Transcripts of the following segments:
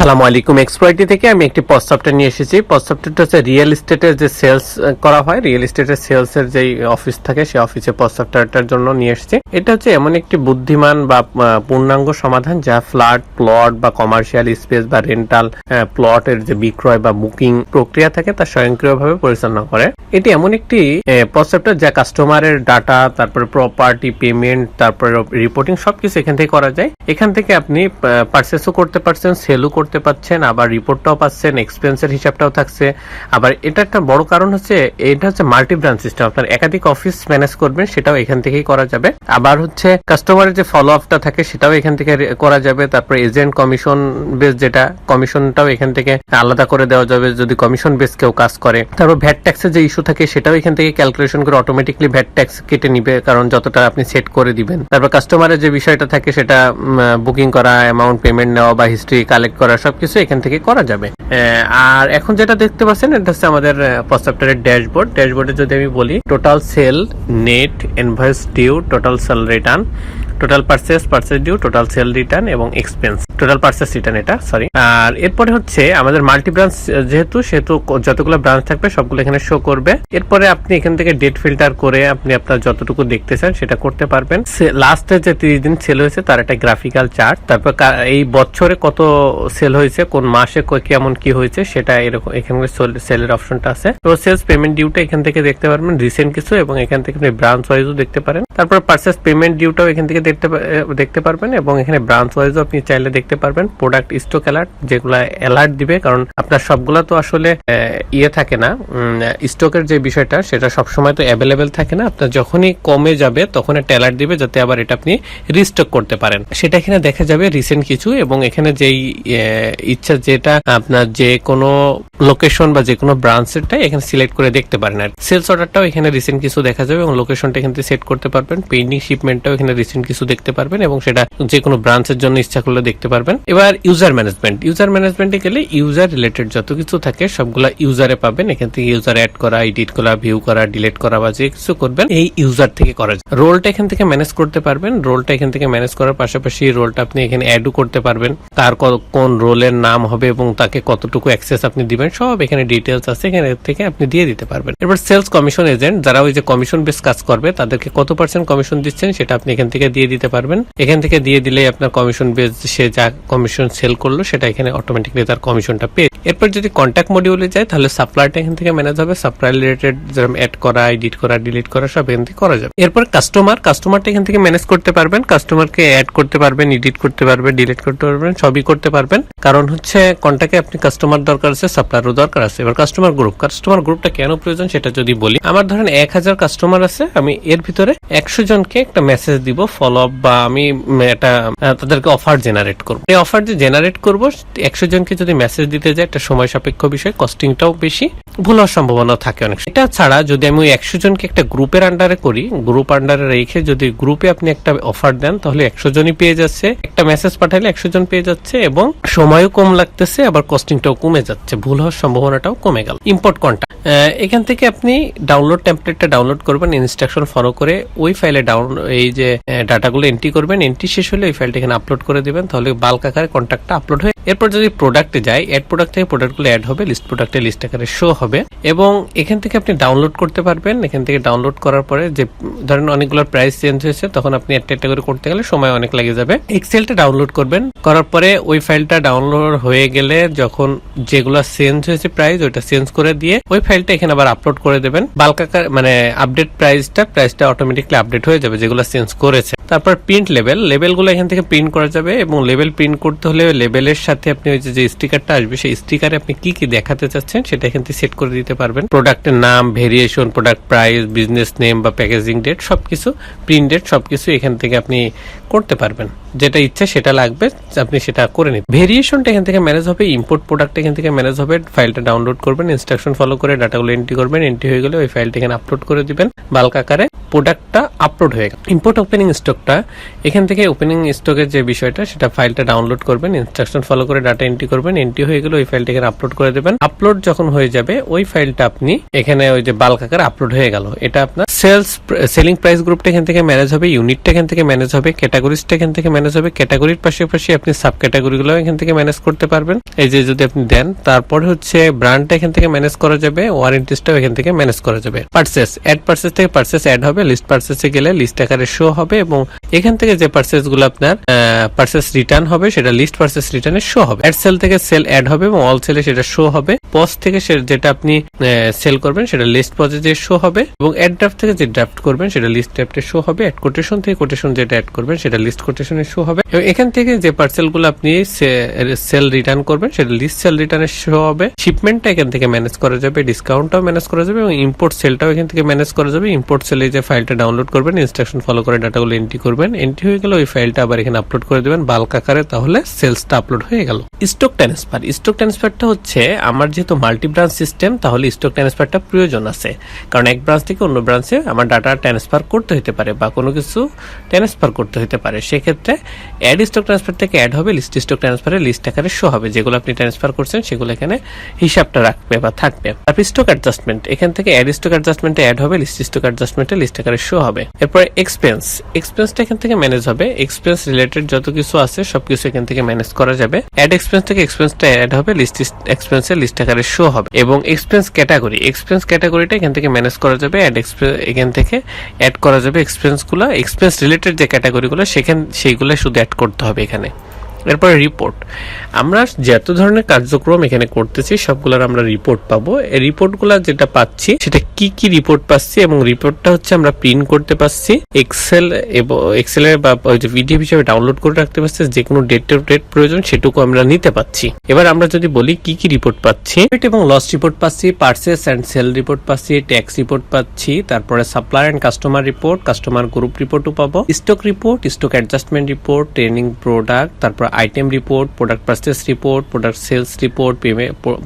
আসসালামু আলাইকুম। এক্সপ্লয়টি থেকে আমি একটি সফটওয়্যার নিয়ে এসেছি। সফটওয়্যারটা হচ্ছে রিয়েল এস্টেটের যে সেলস করা হয় রিয়েল এস্টেটের সেলস এর যে অফিস থাকে সেই অফিসে সফটওয়্যারটার জন্য নিয়ে এসেছি। এটা হচ্ছে এমন একটি বুদ্ধিমান বা পূর্ণাঙ্গ সমাধান যা ফ্ল্যাট প্লট বা কমার্শিয়াল স্পেস বা রেন্টাল প্লটের যে বিক্রয় বা বুকিং প্রক্রিয়া থাকে, তা স্বয়ংক্রিয়ভাবে পরিচালনা করে। এটি এমন একটি সফটওয়্যার যা কাস্টমারের ডাটা তারপরে প্রপার্টি পেমেন্ট তারপরে রিপোর্টিং সবকিছু এখান থেকে করা যায়। এখান থেকে আপনি পারচেসও করতে পারছেন সেলও করতে পারছেন আবার রিপোর্টটাও পাচ্ছেন এক্সপেন্সের হিসাবটাও থাকছে। আবার এটা একটা বড় কারণ হচ্ছে, এটা হচ্ছে মাল্টি ব্রাঞ্চ সিস্টেম আপনার একাধিক অফিস ম্যানেজ করবেন, সেটাও এখান থেকেই করা যাবে। আবার হচ্ছে কাস্টমারের যে ফলো আপটা থাকে, সেটাও এখান থেকে করা যাবে। তারপরে এজেন্ট কমিশন বেস যেটা কমিশনটাও এখান থেকে আলাদা করে দেওয়া যাবে, যদি কমিশন বেস কেউ কাজ করে। তারপর ভ্যাট ট্যাক্সের যে ইস্যু থাকে, সেটাও এখান থেকে ক্যালকুলেশন করে অটোমেটিকলি ভ্যাট ট্যাক্স কেটে নিবে, কারণ যতটা আপনি সেট করে দিবেন। তারপর কাস্টমারের যে বিষয়টা থাকে, সেটা বুকিং করা অ্যামাউন্ট পেমেন্ট নেওয়া বা হিস্ট্রি কালেক্ট করা সবকিছু এখান থেকে করা যাবে। আর এখন যেটা দেখতে পাচ্ছেন, এটা হচ্ছে আমাদের প্রস্তাবটারের ড্যাশবোর্ড। ড্যাশবোর্ডে যদি আমি বলি total sale net invoice due total sale return total purchase purchase due total sale return এবং এক্সপেন্স টোটাল পার্সেস রিটার্ন এটা সরি আর এরপরে হচ্ছে আমাদের মাল্টি ব্রাঞ্চ যেহেতু, সেহেতু যতগুলো ব্রাঞ্চ থাকবে, সবগুলো এখানে শো করবে। এরপরে আপনি এখান থেকে ডেট ফিল্টার করে আপনি আপনার যতটুকু দেখতে চান সেটা করতে পারবেন। লাস্টে যে তিরিশ দিন সেল হয়েছে, তার একটা গ্রাফিক্যাল চার্ট তারপর এই বছরে কত সেল হয়েছে, কোন মাসে কেমন কি হয়েছে, সেটা এরকম, এখানে সেলের অপশনটা আছে। তো সেলস পেমেন্ট ডিউটা এখান থেকে দেখতে পারবেন রিসেন্ট কিছু, এবং এখান থেকে আপনি ব্রাঞ্চ ওয়াইজও দেখতে পারেন। তারপর পার্সেস পেমেন্ট ডিউটাও এখান থেকে দেখতে দেখতে পারবেন, এবং এখানে ব্রাঞ্চ ওয়াইজও আপনি চাইলে দেখতে পারবেন প্রোডাক্ট স্টক অ্যালার্ট যেগুলো অ্যালার্ট দিবে, কারণ আপনার সবগুলা তো আসলে ইয়ে থাকে না। স্টকের যে বিষয়টা, সেটা সবসময় তো অ্যাভেলেবেল থাকে না। আপনার যখনই কমে যাবে, তখন একটা অ্যালার্ট দিবে, যাতে আবার এটা আপনি রিস্টক করতে পারেন। সেটা এখানে দেখা যাবে রিসেন্ট কিছু, এবং এখানে যেই ইচ্ছা যেটা আপনার যে কোনো লোকেশন বা যে কোনো ব্রাঞ্চেরটাই এখানে সিলেক্ট করে দেখতে পারেন আর সেলস অর্ডারটাও এখানে রিসেন্ট কিছু দেখা যাবে, এবং লোকেশনটা এখান সেট করতে পারবেন। পেন্ডিং শিপমেন্টটাও এখানে রিসেন্ট কিছু দেখতে পারবেন, এবং সেটা যে কোনো ব্রাঞ্চের জন্য ইচ্ছা করলে দেখতে পারবেন। এবার ইউজার ম্যানেজমেন্ট ইউজার ম্যানেজমেন্টে গেলে ইউজার রিলেটেড যত কিছু থাকে, সবগুলা ইউজারে পাবেন। এখান থেকে ইউজার অ্যাড করা এডিট করা ভিউ করা ডিলিট করা বা যে কিছু করবেন, এই ইউজার থেকে করা যায়। রোলটা এখান থেকে ম্যানেজ করতে পারবেন। রোলটা এখান থেকে ম্যানেজ করার পাশাপাশি রোলটা আপনি এখানে অ্যাডও করতে পারবেন। তার কোন রোলের নাম হবে এবং তাকে কতটুকু অ্যাক্সেস আপনি দিবেন, সব এখানে ডিটেলস আছে। এখানে থেকে আপনি দিয়ে দিতে পারবেন। এবার সেলস কমিশন এজেন্ট যারা ওই যে কমিশন বেস কাজ করবে, তাদেরকে কত পার্সেন্ট কমিশন দিচ্ছেন, সেটা আপনি এখান থেকে দিয়ে দিতে পারবেন। এখান থেকে দিয়ে দিলে আপনার কমিশন বেস সে যা কমিশন সেল করল, সেটা এখানে অটোমেটিকলি তার কমিশনটা পেয়ে এরপর যদি কন্ট্যাক্ট মডিউলে যায়, তাহলে সাপ্লাইটা এখান থেকে ম্যানেজ হবে। সাপ্লাই রিলেটেড যেরকম অ্যাড করা এডিট করা ডিলিট করা, সব এখান থেকে করা যাবে। এরপর কাস্টমার কাস্টমারটা এখান থেকে ম্যানেজ করতে পারবেন। কাস্টমারকে অ্যাড করতে পারবেন এডিট করতে পারবেন ডিলিট করতে পারবেন, সবই করতে পারবেন। কারণ হচ্ছে কন্ট্যাক্টে আপনি কাস্টমার দরকার আছে সাপ্লায়ারও দরকার আছে। এবার কাস্টমার গ্রুপ কাস্টমার গ্রুপটা কেন প্রয়োজন সেটা যদি বলি। আমার ধরেন এক হাজার কাস্টমার আছে, আমি এর ভিতরে একশো জনকে একটা মেসেজ দিব ফলো আপ বা আমি একটা তাদেরকে অফার জেনারেট করব। এই অফার যে জেনারেট করব, একশো জনকে যদি মেসেজ দিতে যায় একটা সময় সাপেক্ষ বিষয় কস্টিংটাও বেশি, ভুল হওয়ার সম্ভাবনা থাকে অনেক। এটা ছাড়া যদি আমি ওই একশো জনকে একটা গ্রুপের আন্ডারে করি গ্রুপ আন্ডারে রেখে যদি গ্রুপে আপনি একটা অফার দেন, তাহলে একশো জনই পেয়ে যাচ্ছে। একটা মেসেজ পাঠালে একশো জন পেয়ে যাচ্ছে এবং সময়ও কম লাগতেছে, আবার কস্টিংটাও কমে যাচ্ছে। ভুল হওয়ার সম্ভাবনাটাও কমে গেল। ইম্পোর্ট কোনটা এখান থেকে আপনি ডাউনলোড টেমপ্লেটটা ডাউনলোড করবেন ইনস্ট্রাকশন ফলো করে ওই ফাইলে ডাউন এই যে ডাটাগুলো এন্ট্রি করবেন এন্ট্রি শেষ হলে ওই ফাইলটা এখানে আপলোড করে দিবেন, তাহলে বাল্ক আকারে কন্ট্যাক্টটা আপলোড হয়ে এরপর যদি প্রোডাক্টে যায় অ্যাড প্রোডাক্ট থেকে প্রোডাক্টগুলো অ্যাড হবে লিস্ট প্রোডাক্টে লিস্ট আকারে শো হবে এবং এখান থেকে আপনি ডাউনলোড করতে পারবেন। এখান থেকে ডাউনলোড করার পরে যে, ধরেন অনেকগুলোর প্রাইস চেঞ্জ হয়েছে, তখন আপনি একটা একটা করে করতে গেলে সময় অনেক লেগে যাবে। এক্সেলটা ডাউনলোড করবেন। করার পরে ওই ফাইলটা ডাউনলোড হয়ে গেলে যখন যেগুলো চেঞ্জ হয়েছে প্রাইস ওইটা চেঞ্জ করে দিয়ে ওই ফাইলটা এখানে আবার আপলোড করে দেবেন। বাল্ক আকার মানে আপডেট প্রাইসটা প্রাইসটা অটোমেটিকলি আপডেট হয়ে যাবে, যেগুলো চেঞ্জ করেছে। তারপর প্রিন্ট লেবেল লেবেলগুলো এখান থেকে প্রিন্ট করা যাবে এবং লেবেল প্রিন্ট করতে হলে লেবেলের সাথে আপনি ওই যে- স্টিকারটা আসবে, সেই স্টিকারে আপনি কি কি দেখাতে চাচ্ছেন সেটা এখান থেকে সেট করে দিতে পারবেন। প্রোডাক্টের নাম variation product price business name বা প্যাকেজিং ডেট সবকিছু প্রিন্ট ডেট সবকিছু এখান থেকে আপনি করতে পারবেন। যেটা ইচ্ছে সেটা লাগবে, আপনি সেটা করে নিন ভেরিয়েশনটা এখান থেকে ম্যানেজ হবে ইম্পোর্ট প্রোডাক্ট এখান থেকে ম্যানেজ হবে ফাইলটা ডাউনলোড করবেন ইনস্ট্রাকশন ফলো করে ডাটাগুলো এন্ট্রি করবেন এন্ট্রি হয়ে গেলে ওই ফাইলটা এখানে আপলোড করে দিবেন। বাল্ক আকারে প্রোডাক্টটা আপলোড হয়ে গেল। ইম্পোর্ট ওপেনিং স্টকটা এখান থেকে ওপেনিং স্টকের যে বিষয়টা, সেটা ফাইলটা ডাউনলোড করবেন ইনস্ট্রাকশন ফলো করে ডাটা এন্ট্রি করবেন এন্ট্রি হয়ে গেলে ওই ফাইলটা এখানে আপলোড করে দেবেন। আপলোড যখন হয়ে যাবে, ওই ফাইলটা আপনি এখানে ওই যে বাল্ক আকারে আপলোড হয়ে গেল। এটা আপনার সেলস সেলিং প্রাইস গ্রুপটা এখান থেকে ম্যানেজ হবে ইউনিটটা এখান থেকে ম্যানেজ হবে ক্যাটাগরি ক্যাটাগরিজটা এখান থেকে ম্যানেজ হবে। ক্যাটাগরির পাশাপাশি আপনি সাব ক্যাটাগরিগুলো এখান থেকে ম্যানেজ করতে পারবেন। এই যে যদি আপনি দেন, তারপরে হচ্ছে ব্র্যান্ডটা এখান থেকে ম্যানেজ করা যাবে ওয়ারেন্টিসটাও এখান থেকে ম্যানেজ করা যাবে। পার্সেস অ্যাড পার্সেস থেকে পার্সেস অ্যাড হবে লিস্ট পার্সেসে গেলে লিস্ট আকারে শো হবে এবং এখান থেকে যে পার্সেসগুলো আপনার পার্সেস রিটার্ন হবে, সেটা লিস্ট পার্সেস রিটার্নে শো হবে। অ্যাড সেল থেকে সেল অ্যাড হবে এবং অল সেলে সেটা শো হবে। পজ থেকে যেটা আপনি সেল করবেন, সেটা লিস্ট পজে যে শো হবে এবং অ্যাড ড্রাফট থেকে যে ড্রাফট করবেন, সেটা লিস্ট ড্রাফটে শো হবে। অ্যাড কোটেশন থেকে কোটেশন যেটা অ্যাড করবেন, সেটা লিস্ট কোটেশনে শো হবে। এবং এখান থেকে যে পার্সেলগুলো আপনি সেল রিটার্ন করবেন, সেটা লিস্ট সেল রিটার্নে শো হবে। শিপমেন্টটা এখান থেকে ম্যানেজ করা যাবে ডিসকাউন্টটাও ম্যানেজ করা যাবে এবং ইম্পোর্ট সেলটাও এখান থেকে ম্যানেজ করা যাবে। ইম্পোর্ট সেলে যে ফাইলটা ডাউনলোড করবেন ইনস্ট্রাকশন ফলো করে ডাটাগুলো এন্ট্রি করবেন। এন্ট্রি হয়ে গেলে ওই ফাইলটা আবার এখানে আপলোড করে দেবেন। বাল্ক আকারে তাহলে সেলসটা আপলোড হয়ে গেল। স্টক ট্রান্সফার স্টক ট্রান্সফারটা হচ্ছে আমার যেহেতু মাল্টি ব্রাঞ্চ সিস্টেম তাহলে স্টক ট্রান্সফারটা প্রয়োজন আছে। কারণ এক ব্রাঞ্চ থেকে অন্য ব্রাঞ্চে আমার ডাটা ট্রান্সফার করতে হতে পারে বা কোনো কিছু ট্রান্সফার করতে হতে পারে। সেক্ষেত্রে অ্যাড স্টক ট্রান্সফার থেকে অ্যাড হবে লিস্ট স্টক ট্রান্সফারে লিস্ট আকারে শো হবে। যেগুলো আপনি ট্রান্সফার করছেন, সেগুলো এখানে হিসাবটা রাখবে বা থাকবে। তারপর স্টক অ্যাডজাস্টমেন্ট এখান থেকে অ্যাড স্টক অ্যাডজাস্টমেন্টে অ্যাড হবে লিস্ট স্টক অ্যাডজাস্টমেন্টে লিস্ট আকারে শো হবে। এরপরে এক্সপেন্স এক্সপেন্সটা এখান থেকে ম্যানেজ হবে। এক্সপেন্স রিলেটেড যত কিছু আছে, সবকিছু এখান থেকে ম্যানেজ করা যাবে। অ্যাড এক্সপেন্স থেকে এক্সপেন্সটা অ্যাড হবে লিস্ট এক্সপেন্সের লিস্ট আকারে শো হবে। এবং এক্সপেন্স ক্যাটাগরি এক্সপেন্স ক্যাটাগরিটা এখান থেকে ম্যানেজ করা যাবে। অ্যাড এক্সপেন্স এখান থেকে অ্যাড করা যাবে এক্সপেন্সগুলো। এক্সপেন্স রিলেটেড যে ক্যাটাগরিগুলো সেখান সেইগুলো শুধু অ্যাড করতে হবে এখানে। এরপরে রিপোর্ট আমরা যত ধরনের কার্যক্রম এখানে করতেছি, সবগুলোর আমরা রিপোর্ট পাবো। এই রিপোর্টগুলো যেটা পাচ্ছি, সেটা কি কি রিপোর্ট পাচ্ছি এবং রিপোর্টটা হচ্ছে আমরা প্রিন্ট করতে পারছি এক্সেল এবং এক্সেলের বা ওই যে ভিডিও হিসেবে ডাউনলোড করে রাখতে পারছি যে কোনো ডেট ডেট প্রয়োজন সেটুকু আমরা নিতে পাচ্ছি। এবার আমরা যদি বলি কি কি রিপোর্ট পাচ্ছি। এবং লস রিপোর্ট পাচ্ছি পার্সেস অ্যান্ড সেল রিপোর্ট পাচ্ছি ট্যাক্স রিপোর্ট পাচ্ছি, তারপরে supply and customer report customer group রিপোর্টও পাবো। Stock report stock adjustment report training product তারপর item report product purchase report product sales report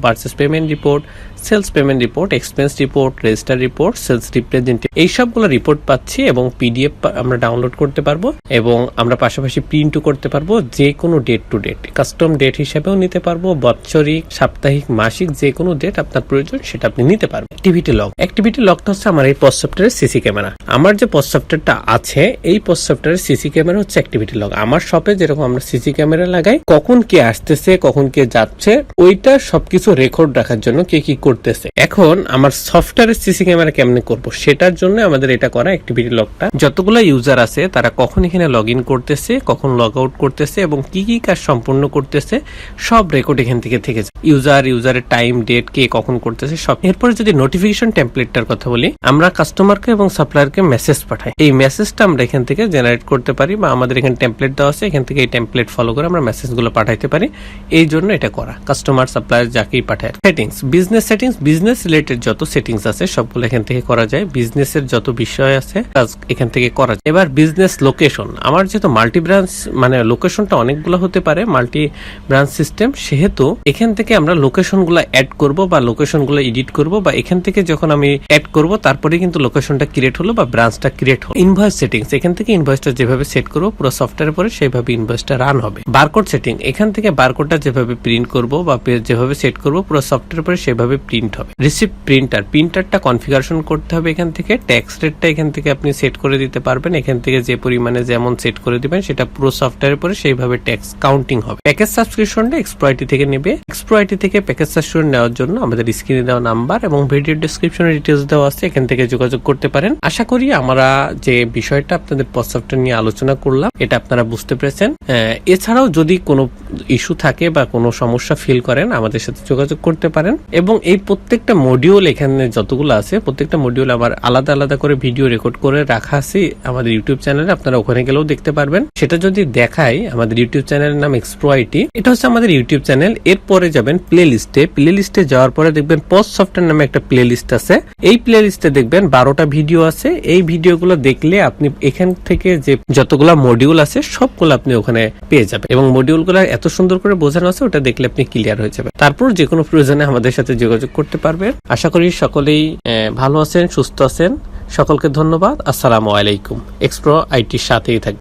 purchase payment report sales payment report expense report register report sales representative এই সবগুলো report পাচ্ছি এবং PDF আমরা download করতে পারব এবং আমরা পাশাপাশি প্রিন্টও করতে পারব যে কোনো date to date custom date হিসেবেও নিতে পারব, বাৎসরিক, সাপ্তাহিক, মাসিক যে কোনো ডেট আপনার প্রয়োজন সেটা আপনি নিতে পারবেন। অ্যাক্টিভিটি লগ অ্যাক্টিভিটি লগটা হচ্ছে আমার এই পস্ট সফটওয়্যারের সিসি ক্যামেরা আমার যে পস্ট সফটওয়্যারটা আছে, এই পোস্ট সফটওয়্যারের সিসি ক্যামেরা হচ্ছে অ্যাক্টিভিটি লগ আমার শপে যেরকম আমরা সিসি ক্যামেরা লাগাই কখন কে আসতেছে, কখন কে যাচ্ছে, ওইটা সবকিছু রেকর্ড রাখার জন্য কে কি করতেছে। এখন আমার সফটওয়্যারের সিসি ক্যামেরা কেমনে করব, সেটার জন্য আমাদের এটা করা অ্যাক্টিভিটি লগটা যতগুলো ইউজার আছে, তারা কখন এখানে লগ ইন করতেছে, কখন লগ আউট করতেছে এবং কি কি কাজ সম্পূর্ণ করতেছে, সব রেকর্ড এখান থেকে থেকে যায়। ইউজার ইউজারের টাইম ডেট কে কখন করতেছে, সব। এরপরে যদি নোটিফিকেশন টেমপ্লেটটার কথা বলি, আমরা কাস্টমারকে এবং সাপ্লায়ারকে মেসেজ পাঠাই। এই মেসেজটা আমরা এখান থেকে জেনারেট করতে পারি বা আমাদের এখানে টেমপ্লেট দেওয়া আছে, এখান থেকে এই টেমপ্লেট ফলো করে আমরা মেসেজগুলো পাঠাইতে পারি। এই জন্য এটা করা। কাস্টমার সাপ্লায়ার যাকেই পাঠায়। Settings business settings business related যত সেটিংস আছে, সবগুলো এখান থেকে করা যায়। বিজনেসের যত বিষয় আছে এখান থেকে করা যায়। এবার বিজনেস লোকেশন আমার যেহেতু মাল্টি ব্রাঞ্চ মানে লোকেশনটা অনেকগুলো হতে পারে মাল্টি ব্রাঞ্চ সিস্টেম সেহেতু এখান থেকে আমরা লোকেশনগুলো অ্যাড করব বা লোকেশনগুলো এডিট করব বা এখান থেকে যখন আমি অ্যাড করব তারপরে কিন্তু লোকেশনটা ক্রিয়েট হলো বা ব্রাঞ্চটা ক্রিয়েট হলো। ইনভয়েস সেটিংস এখান থেকে ইনভয়েসটা যেভাবে সেট করব, পুরো সফটওয়্যার পরে সেইভাবে ইনভয়েসটা রান হবে। বারকোড সেটিং এখান থেকে বারকোডটা যেভাবে প্রিন্ট করব বা যেভাবে সেট করব পুরো সফটওয়্যার পরে সেভাবে প্রিন্ট হবে। রিসিপ্ট প্রিন্টার প্রিন্টারটা কনফিগারেশন করতে হবে এখান থেকে ট্যাক্স রেটটা এখান থেকে আপনি সেট করে দিতে পারবেন। এখান থেকে যে পরিমাণে যেমন সেট করে দিবেন সেটা পুরো সফটওয়্যারের পরে সেইভাবে ট্যাক্স কাউন্টিং হবে। প্যাকেজ সাবস্ক্রিপশনটা এক্সপ্রয়টি থেকে নেবে। এক্সপ্রয়টি থেকে প্যাকেজ সাবস্ক্রিপশন নেওয়ার জন্য আমাদের স্ক্রিনে দেওয়া নাম্বার এবং ভিডিও ডিসক্রিপশনে ডিটেলস দেওয়া আছে এখান থেকে যোগাযোগ করতে পারেন। আশা করি আমরা যে বিষয়টা আপনাদের পথ সফটওয়্যার নিয়ে আলোচনা করলাম এটা আপনারা বুঝতে পেরেছেন। আহ, এছাড়াও যদি কোনো ইস্যু থাকে বা কোনো সমস্যা ফিল করেন, আমাদের সাথে যোগাযোগ করতে পারেন। এবং এই প্রত্যেকটা মডিউল এখানে যতগুলো আছে, প্রত্যেকটা মডিউল আবার আলাদা আলাদা করে ভিডিও রেকর্ড করে রাখা আছে আমাদের ইউটিউব চ্যানেলে আপনারা ওখানে গেলেও দেখতে পারবেন। সেটা যদি দেখাই, আমাদের ইউটিউব চ্যানেলের নাম এক্সপ্রো আইটি এটা হচ্ছে আমাদের ইউটিউব চ্যানেল এরপরে যাবেন প্লে লিস্টে প্লে লিস্টে যাওয়ার পরে দেখবেন পোস্ট সফটওয়্যার নামে একটা প্লে লিস্ট আছে। এই প্লে লিস্টে দেখবেন বারোটা ভিডিও আছে। এই ভিডিওগুলো দেখলে আপনি এখান থেকে যে যতগুলা মডিউল আছে, সবগুলো আপনি ওখানে পেয়ে যাবেন। এবং মডিউলগুলো এত সুন্দর করে বোঝানো আছে, ওটা দেখলে আপনি ক্লিয়ার হয়ে যাবে তারপর যে কোনো প্রয়োজনে আমাদের সাথে যোগাযোগ করতে পারবেন। আশা করি সকলেই ভালো আছেন, সুস্থ আছেন। সকলকে ধন্যবাদ। আসসালামু আলাইকুম। এক্সপ্রো আইটির সাথেই থাকবেন।